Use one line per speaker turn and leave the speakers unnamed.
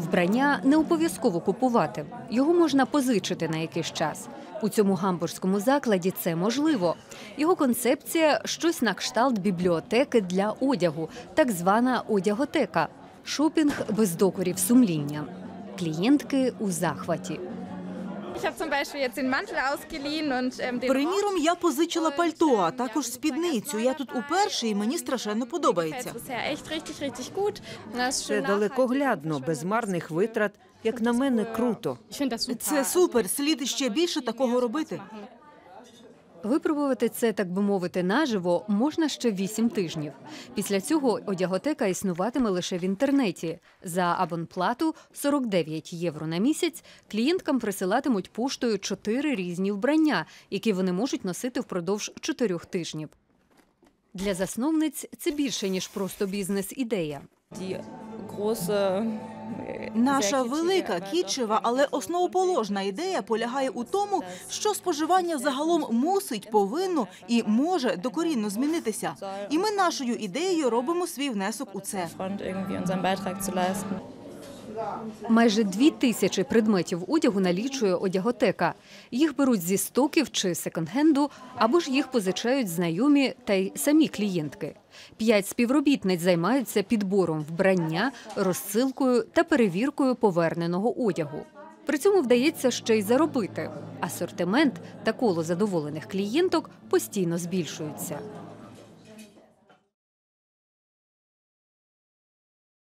Вбрання не обов'язково купувати. Його можна позичити на якийсь час. У цьому гамбурзькому закладі це можливо. Його концепція щось на кшталт бібліотеки для одягу, так звана одяготека. Шопінг без докорів сумління. Клієнтки у захваті.
Приміром, я позичила пальто, а також спідницю. Я тут уперше і мені страшенно подобається.
Це далекоглядно, без марних витрат. Як на мене, круто.
Це супер. Слід ще більше такого робити.
Випробувати це, так би мовити, наживо можна ще 8 тижнів. Після цього одяготека існуватиме лише в інтернеті. За абонплату 49 євро на місяць клієнткам присилатимуть поштою 4 різні вбрання, які вони можуть носити впродовж 4 тижнів. Для засновниць це більше ніж просто бізнес-ідея.
Наша велика кітчева, але основоположна ідея полягає у тому, що споживання загалом мусить, повинно і може докорінно змінитися. І ми нашою ідеєю робимо свій внесок у це.
Майже дві тисячі предметів одягу налічує одяготека. Їх беруть зі стоків чи секонд-хенду, або ж їх позичають знайомі та й самі клієнтки. П'ять співробітниць займаються підбором вбрання, розсилкою та перевіркою поверненого одягу. При цьому вдається ще й заробити. Асортимент та коло задоволених клієнток постійно збільшуються.